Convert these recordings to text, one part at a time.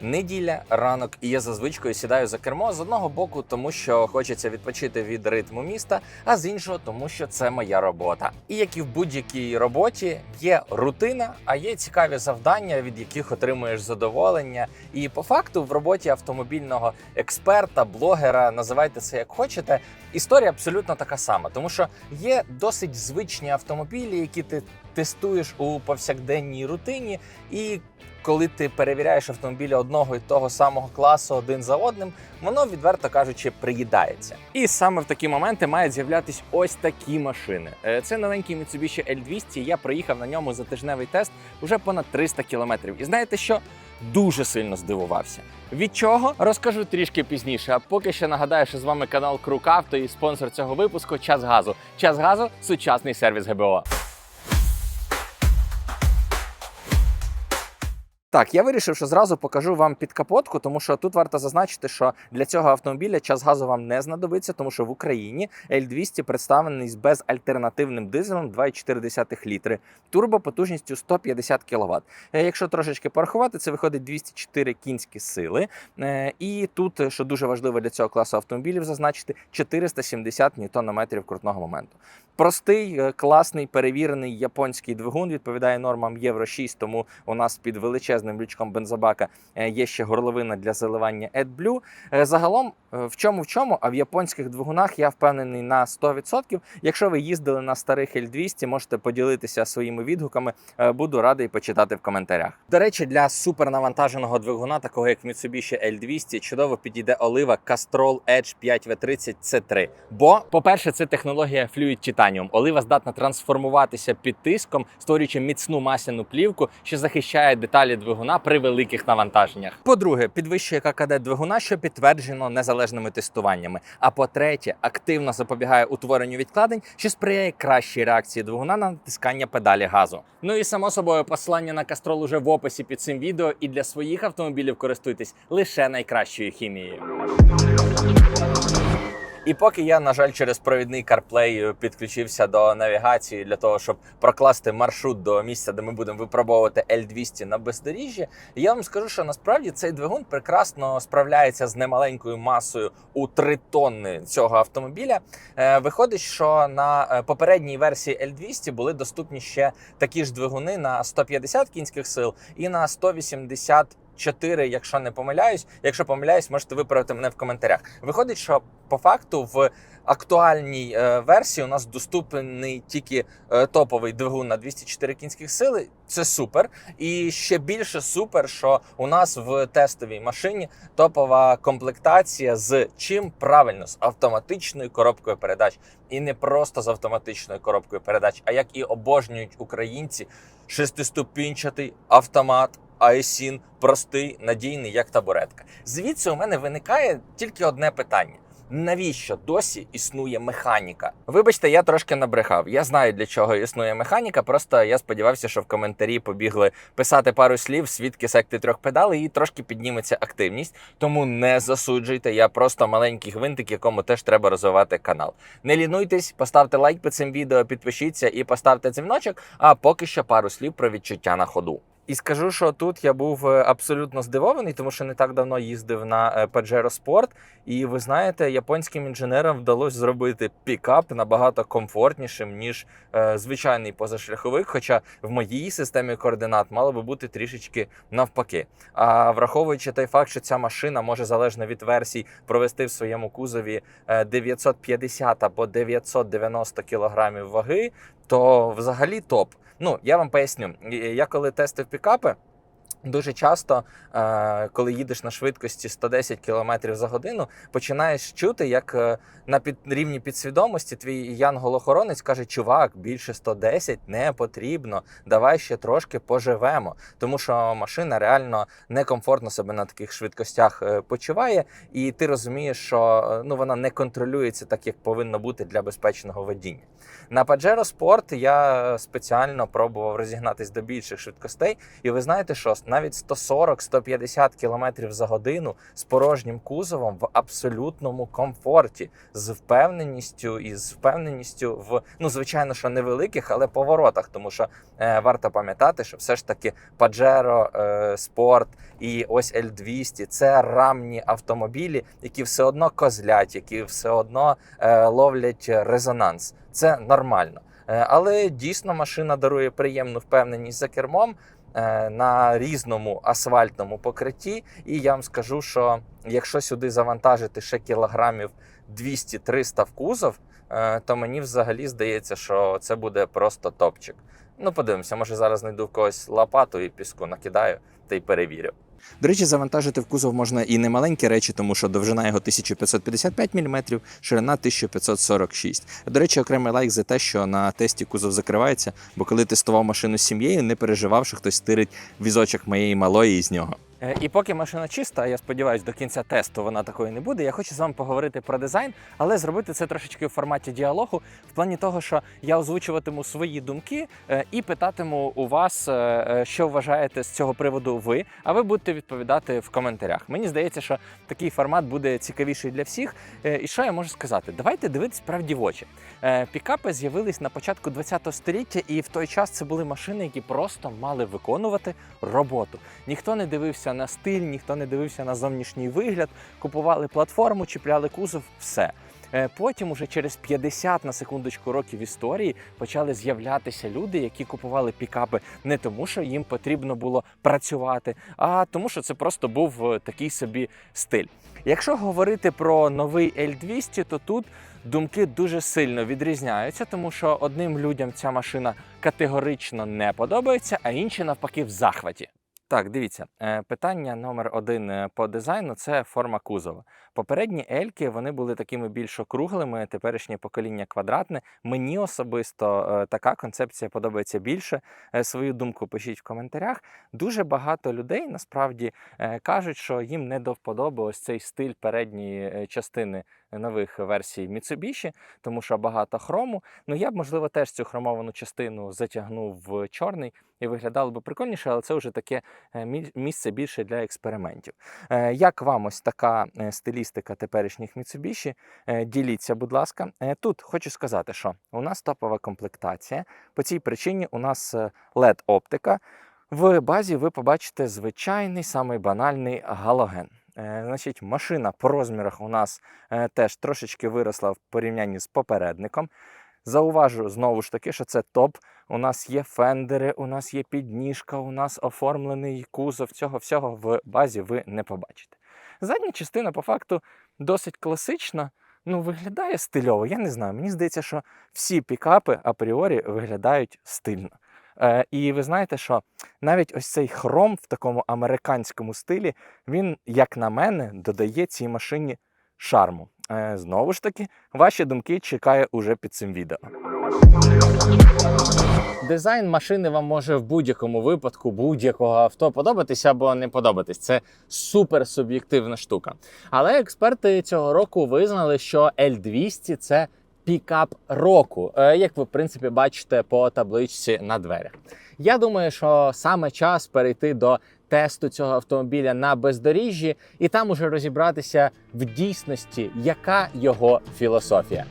Неділя, ранок, і я за звичкою сідаю за кермо з одного боку, тому що хочеться відпочити від ритму міста, а з іншого, тому що це моя робота. І як і в будь-якій роботі, є рутина, а є цікаві завдання, від яких отримуєш задоволення. І по факту в роботі автомобільного експерта, блогера, називайте це як хочете. Історія абсолютно така сама, тому що є досить звичні автомобілі, які ти тестуєш у повсякденній рутині, і коли ти перевіряєш автомобілі одного і того самого класу один за одним, воно відверто кажучи приїдається. І саме в такі моменти мають з'являтись ось такі машини. Е, Це новенький Mitsubishi L200. Я проїхав на ньому за тижневий тест уже понад 300 кілометрів. І знаєте що? Дуже сильно здивувався. Від чого розкажу трішки пізніше. А поки що нагадаю, що з вами канал Крук Авто і спонсор цього випуску Час Газу. Час газу сучасний сервіс ГБО. Так, я вирішив, що зразу покажу вам підкапотку, тому що тут варто зазначити, що для цього автомобіля час газу вам не знадобиться, тому що в Україні L200 представлений з безальтернативним дизелем 2,4 літри, турбопотужністю 150 кВт. Якщо трошечки порахувати, це виходить 204 кінські сили. Е, І тут, що дуже важливо для цього класу автомобілів, зазначити 470 ньютонометрів крутного моменту. Простий, е, класний, перевірений японський двигун відповідає нормам Євро 6, тому у нас під величезним лючком бензобака е, є ще горловина для заливання AdBlue. Е, Загалом, в чому в чому, а в японських двигунах я впевнений на 100%. Якщо ви їздили на старих L200, можете поділитися своїми відгуками. Е, Буду радий почитати в коментарях. До речі, для супернавантаженого двигуна, такого як Mitsubishi L200, чудово підійде олива Castrol Edge 5V30 C3. Бо, по-перше, це технологія Fluid Titanium. Олива здатна трансформуватися під тиском, створюючи міцну масляну плівку, що захищає деталі двигуна при великих навантаженнях. По-друге, підвищує ККД двигуна, що підтверджено незалежними тестуваннями. А по-третє, активно запобігає утворенню відкладень, що сприяє кращій реакції двигуна на натискання педалі газу. Ну і само собою, посилання на кастрол уже в описі під цим відео. І для своїх автомобілів користуйтесь лише найкращою хімією. І поки я, на жаль, через провідний CarPlay підключився до навігації для того, щоб прокласти маршрут до місця, де ми будемо випробовувати L200 на бездоріжжі, я вам скажу, що насправді цей двигун прекрасно справляється з немаленькою масою у 3 тонни цього автомобіля. Е, Виходить, що на е, попередній версії L200 були доступні ще такі ж двигуни на 150 кінських сил і на 180 4, якщо не помиляюсь. Якщо помиляюсь, можете виправити мене в коментарях. Виходить, що по факту в актуальній е, версії у нас доступний тільки е, топовий двигун на 204 кінських сили. Це супер. І ще більше супер, що у нас в тестовій машині топова комплектація з чим правильно з автоматичною коробкою передач, і не просто з автоматичною коробкою передач, а як і обожнюють українці, шестиступінчатий автомат. Айсін простий, надійний, як табуретка. Звідси у мене виникає тільки одне питання: навіщо досі існує механіка? Вибачте, я трошки набрехав. Я знаю для чого існує механіка. Просто я сподівався, що в коментарі побігли писати пару слів, свідки секти трьох педалей, і трошки підніметься активність. Тому не засуджуйте. Я просто маленький гвинтик, якому теж треба розвивати канал. Не лінуйтесь, поставте лайк під цим відео, підпишіться і поставте дзвіночок. А поки що пару слів про відчуття на ходу. І скажу, що тут я був е, абсолютно здивований, тому що не так давно їздив на е, Pajero Sport. І ви знаєте, японським інженерам вдалося зробити пікап набагато комфортнішим, ніж е, звичайний позашляховик. Хоча в моїй системі координат мало би бути трішечки навпаки. А враховуючи той факт, що ця машина може залежно від версій провести в своєму кузові е, 950 або 990 кілограмів ваги, то взагалі топ. Ну, я вам поясню. Я коли тестив пікапи, Дуже часто, е, коли їдеш на швидкості 110 км за годину, починаєш чути, як е, на під рівні підсвідомості твій янгол-охоронець каже: Чувак, більше 110 не потрібно. Давай ще трошки поживемо. Тому що машина реально некомфортно себе на таких швидкостях е, почуває, і ти розумієш, що ну вона не контролюється так, як повинно бути для безпечного водіння. На Pajero Sport я спеціально пробував розігнатись до більших швидкостей, і ви знаєте, що навіть 140-150 км за годину з порожнім кузовом в абсолютному комфорті, з впевненістю і з впевненістю в ну звичайно, що невеликих, але поворотах, тому що е, варто пам'ятати, що все ж таки е, Sport і ось L200 – це рамні автомобілі, які все одно козлять, які все одно е, ловлять резонанс. Це нормально. Е, Але дійсно машина дарує приємну впевненість за кермом на різному асфальтному покритті. І я вам скажу, що якщо сюди завантажити ще кілограмів 200-300 в кузов, е, то мені взагалі здається, що це буде просто топчик. Ну, подивимося, може зараз знайду в когось лопату і піску накидаю та й перевірю. До речі, завантажити в кузов можна і не маленькі речі, тому що довжина його 1555 мм, ширина 1546. До речі, окремий лайк за те, що на тесті кузов закривається, бо коли тестував машину з сім'єю, не переживав, що хтось стирить візочок моєї малої із нього. Е, І поки машина чиста, я сподіваюся, до кінця тесту вона такою не буде. Я хочу з вами поговорити про дизайн, але зробити це трошечки в форматі діалогу, в плані того, що я озвучуватиму свої думки е, і питатиму у вас, е, що вважаєте з цього приводу ви, а ви будете відповідати в коментарях. Мені здається, що такий формат буде цікавіший для всіх. І що я можу сказати? Давайте дивитись правді в очі. Пікапи з'явились на початку ХХ століття, і в той час це були машини, які просто мали виконувати роботу. Ніхто не дивився на стиль, ніхто не дивився на зовнішній вигляд, купували платформу, чіпляли кузов, все. Е, Потім, уже через 50 на секундочку років історії, почали з'являтися люди, які купували пікапи не тому, що їм потрібно було працювати, а тому, що це просто був е, такий собі стиль. Якщо говорити про новий L200, то тут думки дуже сильно відрізняються, тому що одним людям ця машина категорично не подобається, а інші навпаки в захваті. Так, дивіться, е, питання номер один е, по дизайну це форма кузова. Попередні ельки вони були такими більш округлими, теперішнє покоління квадратне. Мені особисто е, така концепція подобається більше. Е, Свою думку пишіть в коментарях. Дуже багато людей насправді е, кажуть, що їм не до вподоби ось цей стиль передньої частини нових версій Mitsubishi, тому що багато хрому. Ну я б можливо теж цю хромовану частину затягнув в чорний і виглядало би прикольніше, але це вже таке місце більше для експериментів. Як вам ось така е, стилістика теперішніх Mitsubishi? Е, Діліться, будь ласка. Е, Тут хочу сказати, що у нас топова комплектація. По цій причині у нас led оптика В базі ви побачите звичайний самий банальний галоген. Е, Значить, машина по розмірах у нас е, теж трошечки виросла в порівнянні з попередником. Зауважу знову ж таки, що це топ. У нас є фендери, у нас є підніжка, у нас оформлений кузов. Цього всього в базі ви не побачите. Задня частина, по факту, досить класична. Ну, виглядає стильово. Я не знаю. Мені здається, що всі пікапи апріорі виглядають стильно. Е, і ви знаєте, що навіть ось цей хром в такому американському стилі, він, як на мене, додає цій машині шарму. Е, знову ж таки, ваші думки чекаю уже під цим відео. Дизайн машини вам може в будь-якому випадку будь-якого авто подобатися або не подобатись. Це супер суб'єктивна штука. Але експерти цього року визнали, що L200 це пікап року, е, як ви в принципі бачите по табличці на дверях. Я думаю, що саме час перейти до тесту цього автомобіля на бездоріжжі і там уже розібратися в дійсності, яка його філософія.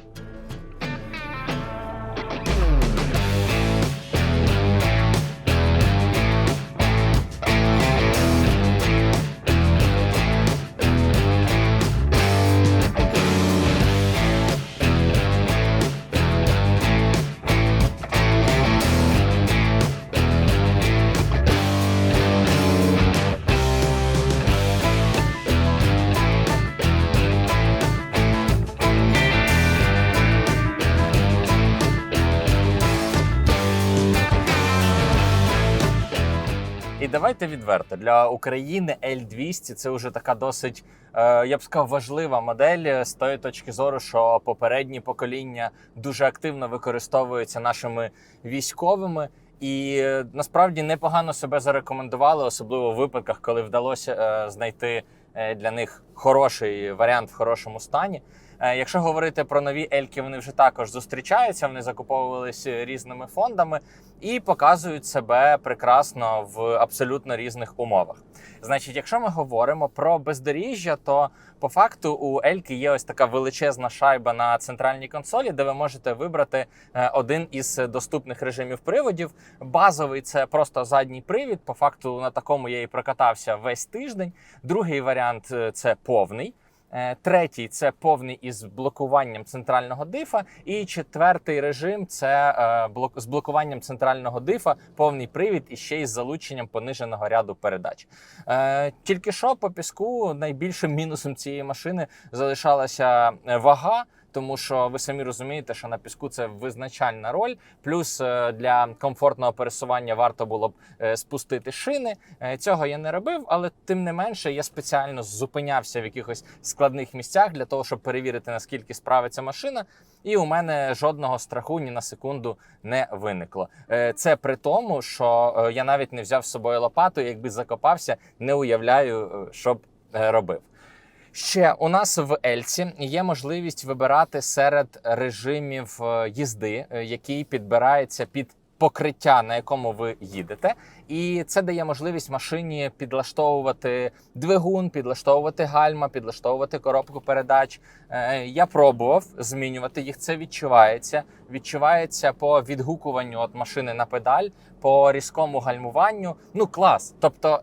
Давайте відверто для України L200 це вже така досить, е, я б сказав, важлива модель з тої точки зору, що попередні покоління дуже активно використовуються нашими військовими. І е, насправді непогано себе зарекомендували, особливо в випадках, коли вдалося е, знайти е, для них хороший варіант в хорошому стані. Е, Якщо говорити про нові ельки, вони вже також зустрічаються, вони закуповувалися різними фондами і показують себе прекрасно в абсолютно різних умовах. Значить, якщо ми говоримо про бездоріжжя, то по факту у Ельки є ось така величезна шайба на центральній консолі, де ви можете вибрати е, один із доступних режимів приводів. Базовий це просто задній привід. По факту на такому я і прокатався весь тиждень. Другий варіант е, це повний. Е, Третій це повний із блокуванням центрального дифа. І четвертий режим це е, блок з блокуванням центрального дифа, повний привід і ще й з залученням пониженого ряду передач. Е, Тільки що по піску найбільшим мінусом цієї машини залишалася вага. Тому що ви самі розумієте, що на піску це визначальна роль. Плюс е, для комфортного пересування варто було б е, спустити шини. Е, Цього я не робив, але тим не менше я спеціально зупинявся в якихось складних місцях для того, щоб перевірити наскільки справиться машина. І у мене жодного страху ні на секунду не виникло. Це при тому, що я навіть не взяв з собою лопату, якби закопався, не уявляю, що б робив. Ще у нас в Ельці є можливість вибирати серед режимів е, їзди, е, який підбирається під покриття, на якому ви їдете, і це дає можливість машині підлаштовувати двигун, підлаштовувати гальма, підлаштовувати коробку передач. Е, Я пробував змінювати їх. Це відчувається. Відчувається по відгукуванню от машини на педаль, по різкому гальмуванню. Ну клас. Тобто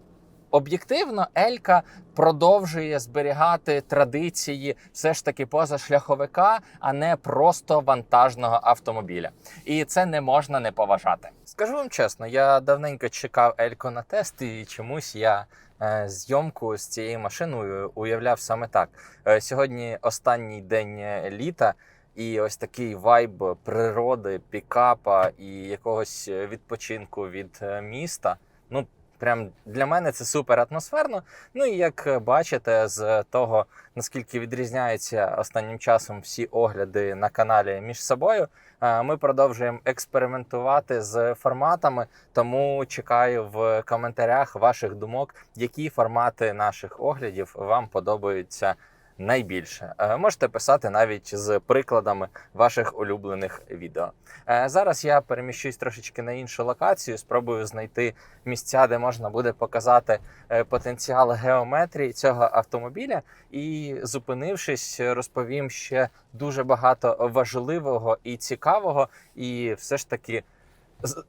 об'єктивно, Елька продовжує зберігати традиції все ж таки позашляховика, а не просто вантажного автомобіля. І це не можна не поважати. Скажу вам чесно, я давненько чекав Ельку на тест, і чомусь я. е, Зйомку з цією машиною уявляв саме так. Е, Сьогодні останній день е, літа, і ось такий вайб природи, пікапа і якогось відпочинку від міста. Ну, прям для мене це супер атмосферно. Ну і як бачите, з того наскільки відрізняються останнім часом всі огляди на каналі між собою, е, ми продовжуємо експериментувати з форматами. Тому чекаю в коментарях ваших думок, які формати наших оглядів вам подобаються найбільше. Е, Можете писати навіть з прикладами ваших улюблених відео. Е, Зараз я переміщусь трошечки на іншу локацію, спробую знайти місця, де можна буде показати е, потенціал геометрії цього автомобіля. І зупинившись, розповім ще дуже багато важливого і цікавого, і все ж таки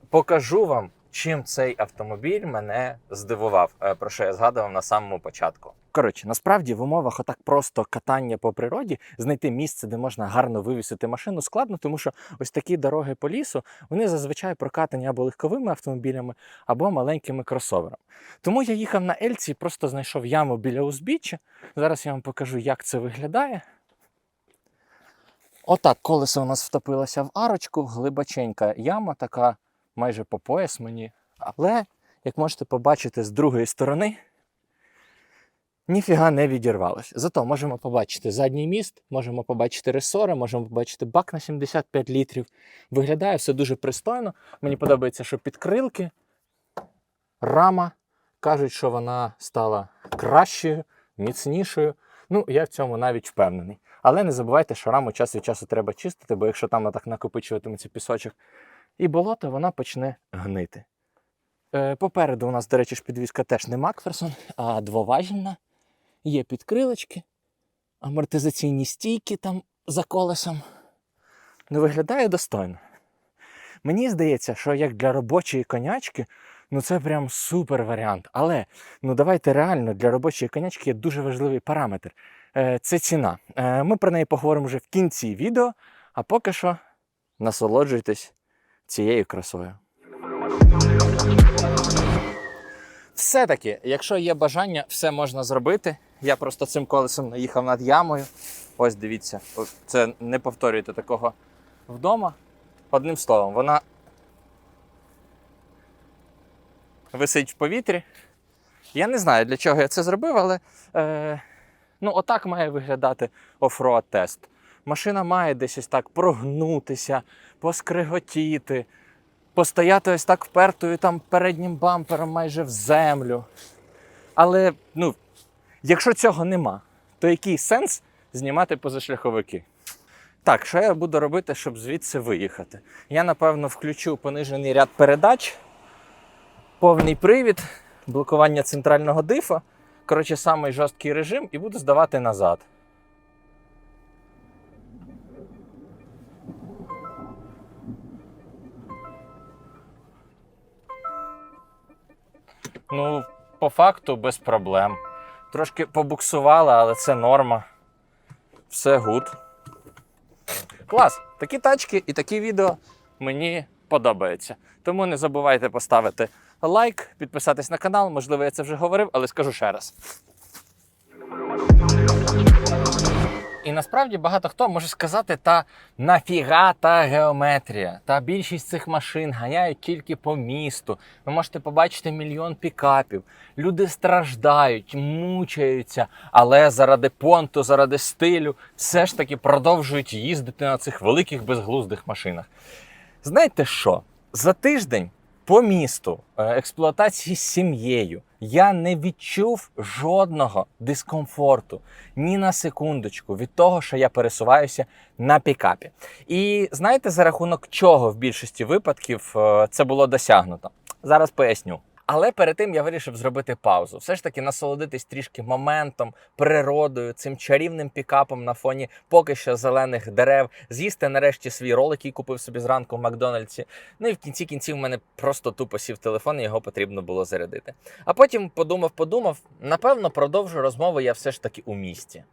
покажу вам, чим цей автомобіль мене здивував, е, про що я згадував на самому початку. Коротше, насправді в умовах отак просто катання по природі знайти місце, де можна гарно вивісити машину, складно, тому що ось такі дороги по лісу вони зазвичай прокатані або легковими автомобілями, або маленькими кросоверами. Тому я їхав на Ельці і просто знайшов яму біля узбіччя. Зараз я вам покажу, як це виглядає. Отак колесо у нас втопилося в арочку, глибоченька яма, така майже по пояс мені. Але, як можете побачити з другої сторони, ніфіга не відірвалося. Зато можемо побачити задній міст, можемо побачити ресори, можемо побачити бак на 75 літрів. Виглядає все дуже пристойно. Мені подобається, що підкрилки, рама. Кажуть, що вона стала кращою, міцнішою. Ну, я в цьому навіть впевнений. Але не забувайте, що раму час від часу треба чистити, бо якщо там так накопичуватиметься пісочок і болото, вона почне гнити. Е, попереду у нас, до речі, ж підвізка теж не Макферсон, а двоважільна. Є підкрилочки, амортизаційні стійки там за колесом. Ну, виглядає достойно. Мені здається, що як для робочої конячки, ну це прям супер варіант. Але ну давайте реально для робочої конячки є дуже важливий параметр. Е, це ціна. Е, ми про неї поговоримо вже в кінці відео, а поки що насолоджуйтесь цією красою. Все-таки, якщо є бажання, все можна зробити. Я просто цим колесом наїхав над ямою. Ось дивіться, це не повторюйте такого вдома. Одним словом, вона висить в повітрі. Я не знаю, для чого я це зробив, але е, ну, отак має виглядати офроад тест. Машина має десь ось так прогнутися, поскриготіти, постояти ось так впертою там переднім бампером майже в землю. Але ну, якщо цього нема, то який сенс знімати позашляховики. Так, що я буду робити, щоб звідси виїхати? Я, напевно, включу понижений ряд передач, повний привід, блокування центрального дифа. Коротше, самий жорсткий режим і буду здавати назад. Ну, по факту без проблем. Трошки побуксувала, але це норма. Все гуд. Клас! Такі тачки і такі відео мені подобаються. Тому не забувайте поставити лайк, підписатись на канал. Можливо, я це вже говорив, але скажу ще раз. І насправді багато хто може сказати, та нафіга та геометрія. Та більшість цих машин ганяють тільки по місту. Ви можете побачити мільйон пікапів. Люди страждають, мучаються, але заради понту, заради стилю, все ж таки продовжують їздити на цих великих безглуздих машинах. Знаєте що? За тиждень по місту е, експлуатації з сім'єю я не відчув жодного дискомфорту ні на секундочку від того, що я пересуваюся на пікапі. І знаєте, за рахунок чого в більшості випадків е, це було досягнуто? Зараз поясню. Але перед тим я вирішив зробити паузу. Все ж таки насолодитись трішки моментом, природою, цим чарівним пікапом на фоні поки що зелених дерев, з'їсти нарешті свій ролик, який купив собі зранку в Макдональдсі. Ну і в кінці кінців в мене просто тупо сів телефон, і його потрібно було зарядити. А потім подумав, подумав, напевно, продовжу розмову я все ж таки у місті.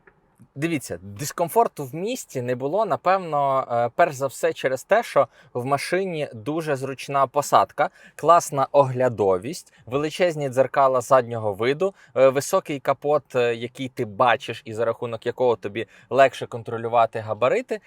Дивіться, дискомфорту в місті не було, напевно, е, перш за все через те, що в машині дуже зручна посадка, класна оглядовість, величезні дзеркала заднього виду, е, високий капот, е, який ти бачиш, і за рахунок якого тобі легше контролювати габарити.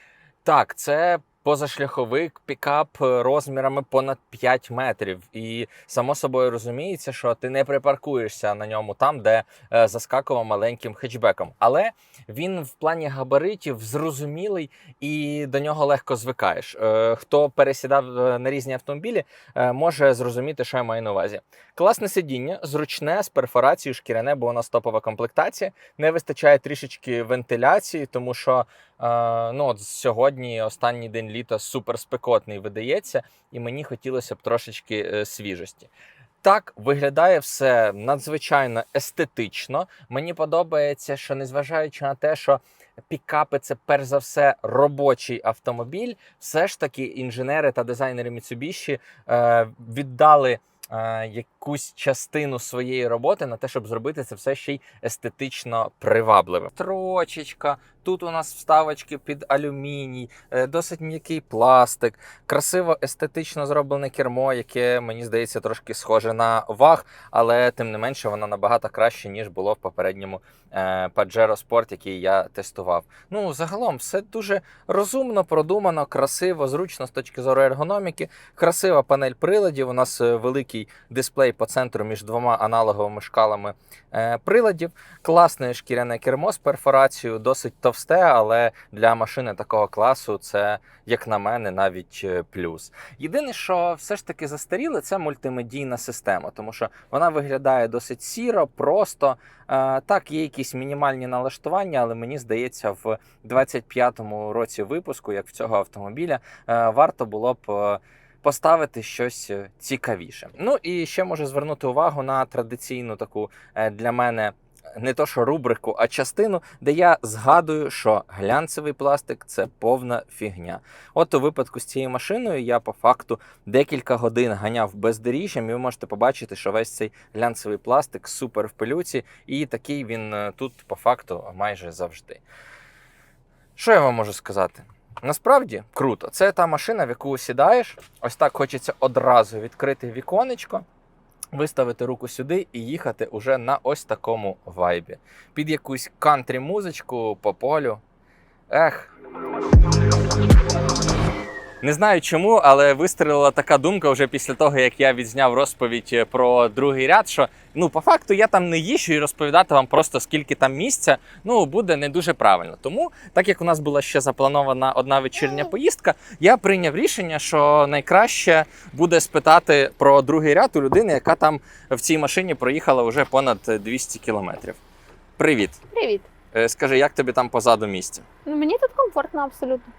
Так, це позашляховик пікап е, розмірами понад 5 метрів. І само собою розуміється, що ти не припаркуєшся на ньому там, де е, заскакував маленьким хетчбеком. Але він в плані габаритів зрозумілий і до нього легко звикаєш. Е, Хто пересідав е, на різні автомобілі, е, може зрозуміти, що я маю на увазі. Класне сидіння, зручне з перфорацією шкіряне, бо у нас топова комплектація. Не вистачає трішечки вентиляції, тому що е, ну, от сьогодні останній день літа супер спекотний видається, і мені хотілося б трошечки е, свіжості. Так виглядає все надзвичайно естетично. Мені подобається, що незважаючи на те, що пікапи це перш за все робочий автомобіль, все ж таки інженери та дизайнери Mitsubishi е, віддали. е, Якусь частину своєї роботи на те, щоб зробити це все ще й естетично привабливим. Трочечка, тут у нас вставочки під алюміній, е, досить м'який пластик, красиво естетично зроблене кермо, яке мені здається трошки схоже на ваг, але тим не менше воно набагато краще ніж було в попередньому е, Pajero Sport, який я тестував. Ну загалом все дуже розумно, продумано, красиво, зручно з точки зору ергономіки. Красива панель приладів. У нас е, великий дисплей по центру між двома аналоговими шкалами приладів. Класне шкіряне кермо з перфорацією, досить товсте, але для машини такого класу це, як на мене, навіть е, плюс. Єдине, що все ж таки застаріле, це мультимедійна система, тому що вона виглядає досить сіро, просто. Е, Так, є якісь мінімальні налаштування, але мені здається, в 25-му році випуску, як в цього автомобіля, е, варто було б. Поставити щось цікавіше. Ну і ще можу звернути увагу на традиційну таку для мене не то що рубрику, а частину, де я згадую, що глянцевий пластик це повна фігня. От у випадку з цією машиною я по факту декілька годин ганяв бездоріжжям, і ви можете побачити, що весь цей глянцевий пластик супер в пилюці, і такий він е, тут по факту майже завжди. Що я вам можу сказати? Насправді круто. Це та машина, в яку сідаєш. Ось так хочеться одразу відкрити віконечко, виставити руку сюди і їхати уже на ось такому вайбі. Під якусь кантрі музичку по полю. Ех. Не знаю чому, але вистрілила така думка вже після того, як я відзняв розповідь е, про другий ряд, що ну по факту я там не їжджу і розповідати вам просто скільки там місця, ну буде не дуже правильно. Тому, так як у нас була ще запланована одна вечірня поїздка, я прийняв рішення, що найкраще буде спитати про другий ряд у людини, яка там в цій машині проїхала вже понад 200 кілометрів. Привіт! Привіт. Е, Скажи, як тобі там позаду місця? Ну, мені тут комфортно абсолютно.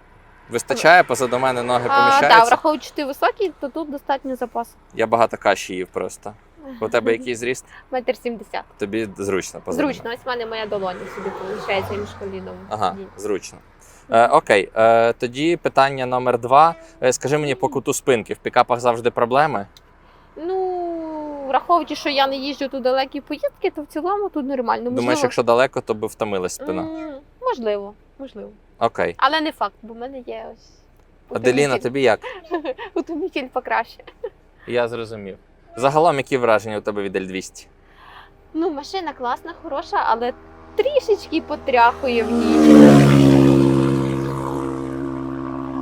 Вистачає, позаду мене ноги поміщаються? так, враховуючи ти високий, то тут достатньо запасу. Я багато каші їв просто. У тебе який зріст? Метр сімдесят. Тобі зручно позаду. Зручно, ось в мене моя долоня собі поміщається між коліном. Ага, зручно. Е, окей, е, тоді питання номер два. Е, скажи мені по куту спинки. В пікапах завжди проблеми. Ну, враховуючи, що я не їжджу тут далекі поїздки, то в цілому тут нормально. Можливо, Думаєш, якщо далеко, то би втомилась спина. М, можливо, можливо. Окей. Але не факт, бо в мене є ось. Аделіна, тобі як? Утомитель покраще. Я зрозумів. Загалом, які враження у тебе від L200? Ну, машина класна, хороша, але трішечки потряхує в ній.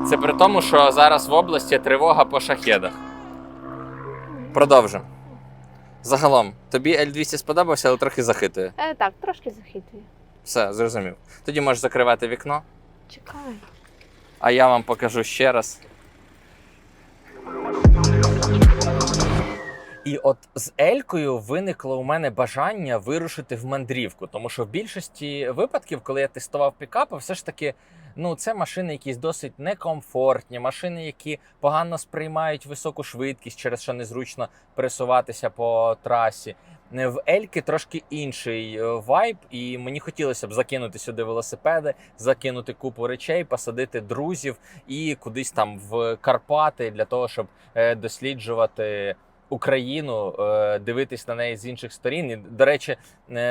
Це при тому, що зараз в області тривога по шахедах. Продовжимо. Загалом, тобі L200 сподобався, але трохи захитує. Е, так, трошки захитує. Все, зрозумів. Тоді можеш закривати вікно, Чекай. а я вам покажу ще раз. І от з Елькою виникло у мене бажання вирушити в мандрівку, тому що в більшості випадків, коли я тестував пікапи, все ж таки, ну це машини, якісь досить некомфортні, машини, які погано сприймають високу швидкість, через що незручно пересуватися по трасі. Е, В Ельки трошки інший е, вайб, і мені хотілося б закинути сюди велосипеди, закинути купу речей, посадити друзів і кудись там в Карпати для того, щоб е, досліджувати. Україну, дивитись на неї з інших сторін. І, до речі,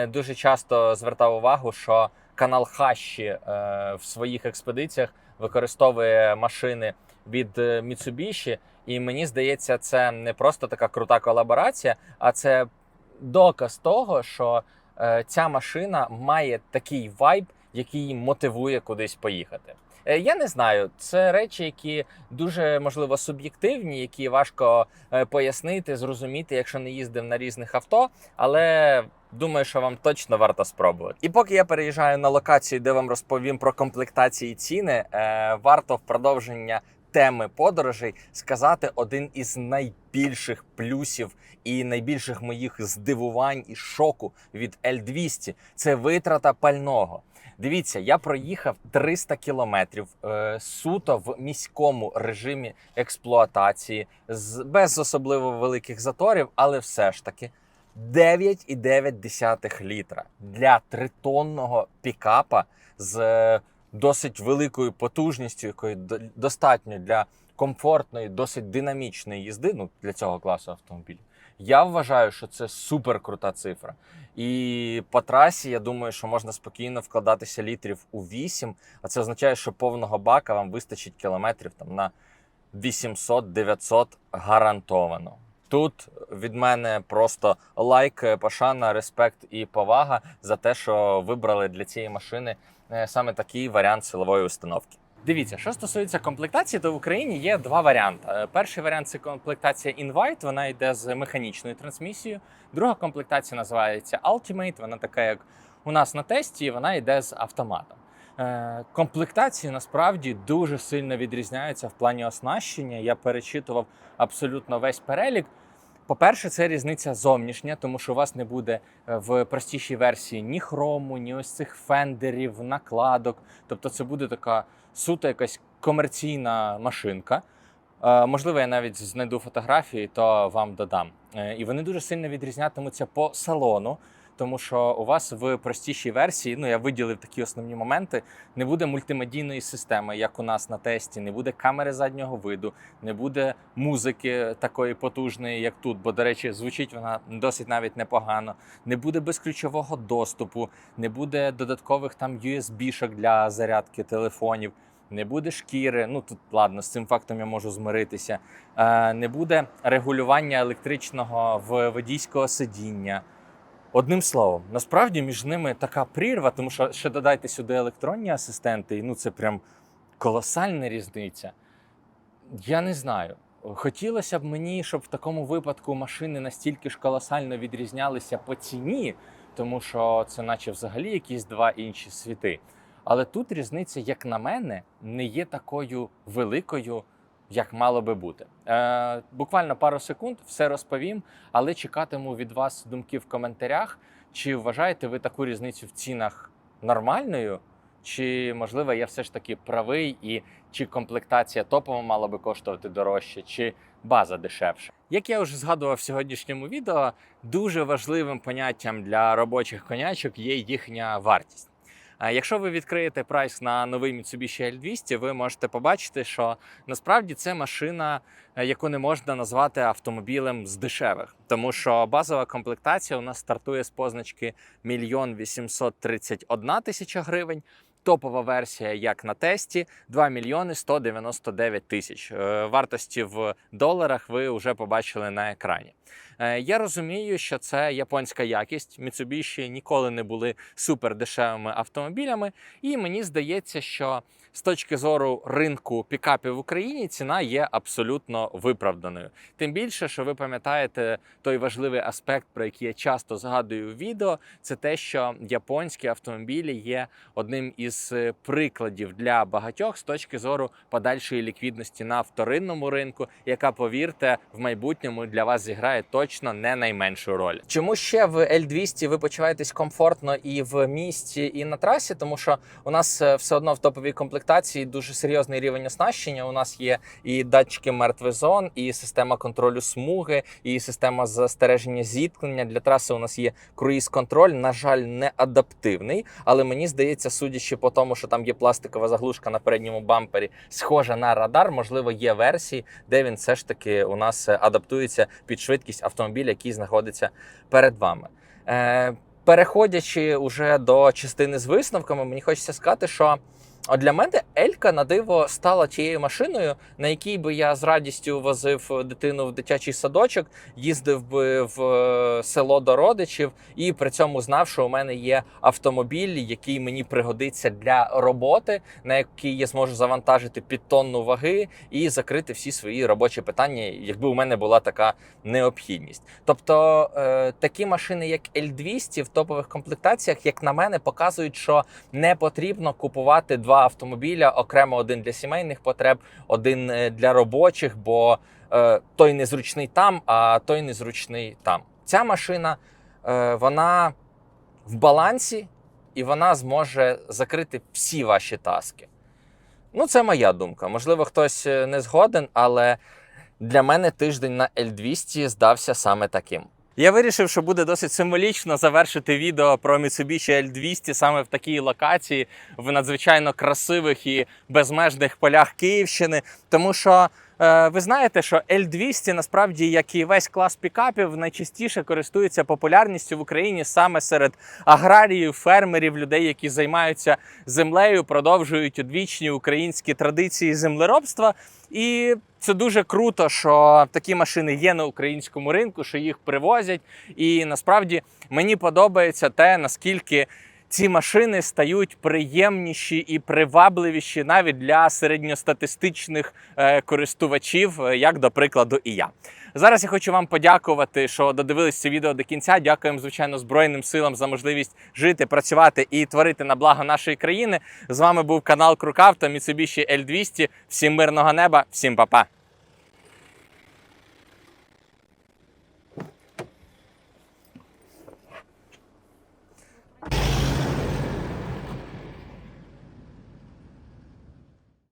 дуже часто звертав увагу, що канал Хащі в своїх експедиціях використовує машини від Mitsubishi, і мені здається, це не просто така крута колаборація, а це доказ того, що е, ця машина має такий вайб, який мотивує кудись поїхати. Е, Я не знаю, це речі, які дуже можливо суб'єктивні, які важко е, пояснити, зрозуміти, якщо не їздив на різних авто. Але думаю, що вам точно варто спробувати. І поки я переїжджаю на локацію, де вам розповім про комплектації ціни, е, варто в продовження теми подорожей сказати один із найбільших плюсів і найбільших моїх здивувань і шоку від L200 – це витрата пального. Дивіться, я проїхав 300 кілометрів е, суто в міському режимі експлуатації, з без особливо великих заторів, але все ж таки 9,9 літра для тритонного пікапа з е, досить великою потужністю, якої достатньо для комфортної, досить динамічної їзди. Ну для цього класу автомобілів. Я вважаю, що це супер крута цифра. І по трасі я думаю, що можна спокійно вкладатися літрів у 8, а це означає, що повного бака вам вистачить кілометрів там на 800-900 гарантовано. Тут від мене просто лайк, пошана, респект і повага за те, що вибрали для цієї машини саме такий варіант силової установки. Дивіться, що стосується комплектації, то в Україні є два варіанти. Е, Перший варіант це комплектація Invite, вона йде з механічною трансмісією. Друга комплектація називається Ultimate, вона така, як у нас на тесті, вона йде з автоматом. Е, Комплектації насправді дуже сильно відрізняються в плані оснащення. Я перечитував абсолютно весь перелік. По-перше, це різниця зовнішня, тому що у вас не буде е, в простішій версії ні хрому, ні ось цих фендерів, накладок. Тобто, це буде така суто якась комерційна машинка. Е, Можливо, я навіть знайду фотографії, то вам додам. Е, І вони дуже сильно відрізнятимуться по салону, тому що у вас в простішій версії, ну я виділив такі основні моменти, не буде мультимедійної системи, як у нас на тесті, не буде камери заднього виду, не буде музики такої потужної, як тут. Бо, до речі, звучить вона досить навіть непогано. Не буде безключового доступу, не буде додаткових там USB-шок для зарядки телефонів. Не буде шкіри, ну тут ладно, з цим фактом я можу змиритися. Е, не буде регулювання електричного в водійського сидіння. Одним словом, насправді між ними така прірва, тому що ще додайте сюди електронні асистенти, і ну це прям колосальна різниця. Я не знаю. Хотілося б мені, щоб в такому випадку машини настільки ж колосально відрізнялися по ціні, тому що це, наче взагалі, якісь два інші світи. Але тут різниця, як на мене, не є такою великою, як мало би бути. Е, буквально пару секунд все розповім, але чекатиму від вас думки в коментарях. Чи вважаєте ви таку різницю в цінах нормальною? Чи можливо я все ж таки правий, і чи комплектація топова мала би коштувати дорожче, чи база дешевше? Як я вже згадував в сьогоднішньому відео, дуже важливим поняттям для робочих конячок є їхня вартість. Якщо ви відкриєте прайс на новий Mitsubishi L200, ви можете побачити, що насправді це машина, е, яку не можна назвати автомобілем з дешевих, тому що базова комплектація у нас стартує з позначки 1 831 тисяча гривень. Топова версія, як на тесті, 2 мільйони 199 тисяч. Е, Вартості в доларах ви вже побачили на екрані. Е, Я розумію, що це японська якість. Mitsubishi ніколи не були супердешевими автомобілями, і мені здається, що з точки зору ринку пікапів в Україні ціна є абсолютно виправданою. Тим більше, що ви пам'ятаєте той важливий аспект, про який я часто згадую в відео, це те, що японські автомобілі є одним із е, прикладів для багатьох з точки зору подальшої ліквідності на вторинному ринку, яка, повірте, в майбутньому для вас зіграє точно не найменшу роль. Чому ще в L200 ви почуваєтесь комфортно і в місті, і на трасі? Тому що у нас е, все одно в топовій комплектації дуже серйозний рівень оснащення. У нас є і датчики мертвих зон, і система контролю смуги, і система застереження зіткнення. Для траси у нас є круїз-контроль. На жаль, не адаптивний, але мені здається, судячи по тому, що там є пластикова заглушка на передньому бампері, схожа на радар. Можливо, є версії, де він все ж таки у нас адаптується під швидкість автомобіля, який знаходиться перед вами. Е, переходячи уже до частини з висновками, мені хочеться сказати, що. От для мене Елька на диво стала тією машиною, на якій би я з радістю возив дитину в дитячий садочок, їздив би в е, село до родичів, і при цьому знав, що у мене є автомобіль, який мені пригодиться для роботи, на який я зможу завантажити під тонну ваги і закрити всі свої робочі питання, якби у мене була така необхідність. Тобто е, такі машини, як L200 в топових комплектаціях, як на мене, показують, що не потрібно купувати два автомобіля окремо один для сімейних потреб, один е, для робочих, бо е, той незручний там, а той незручний там. Ця машина е, вона в балансі і вона зможе закрити всі ваші таски. Ну, це моя думка. Можливо, хтось е, не згоден, але для мене тиждень на L200 здався саме таким. Я вирішив, що буде досить символічно завершити відео про Mitsubishi L200 саме в такій локації, в надзвичайно красивих і безмежних полях Київщини. Тому що ви знаєте, що L200 насправді, як і весь клас пікапів, найчастіше користується популярністю в Україні саме серед аграріїв, фермерів, людей, які займаються землею, продовжують одвічні українські традиції землеробства. І це дуже круто, що такі машини є на українському ринку, що їх привозять. І насправді мені подобається те, наскільки ці машини стають приємніші і привабливіші навіть для середньостатистичних е, користувачів, е, як до прикладу, і я. Зараз я хочу вам подякувати, що додивились це відео до кінця. Дякуємо, звичайно, Збройним силам за можливість жити, працювати і творити на благо нашої країни. З вами був канал Крукав та Mitsubishi L200. Всім мирного неба, всім па-па!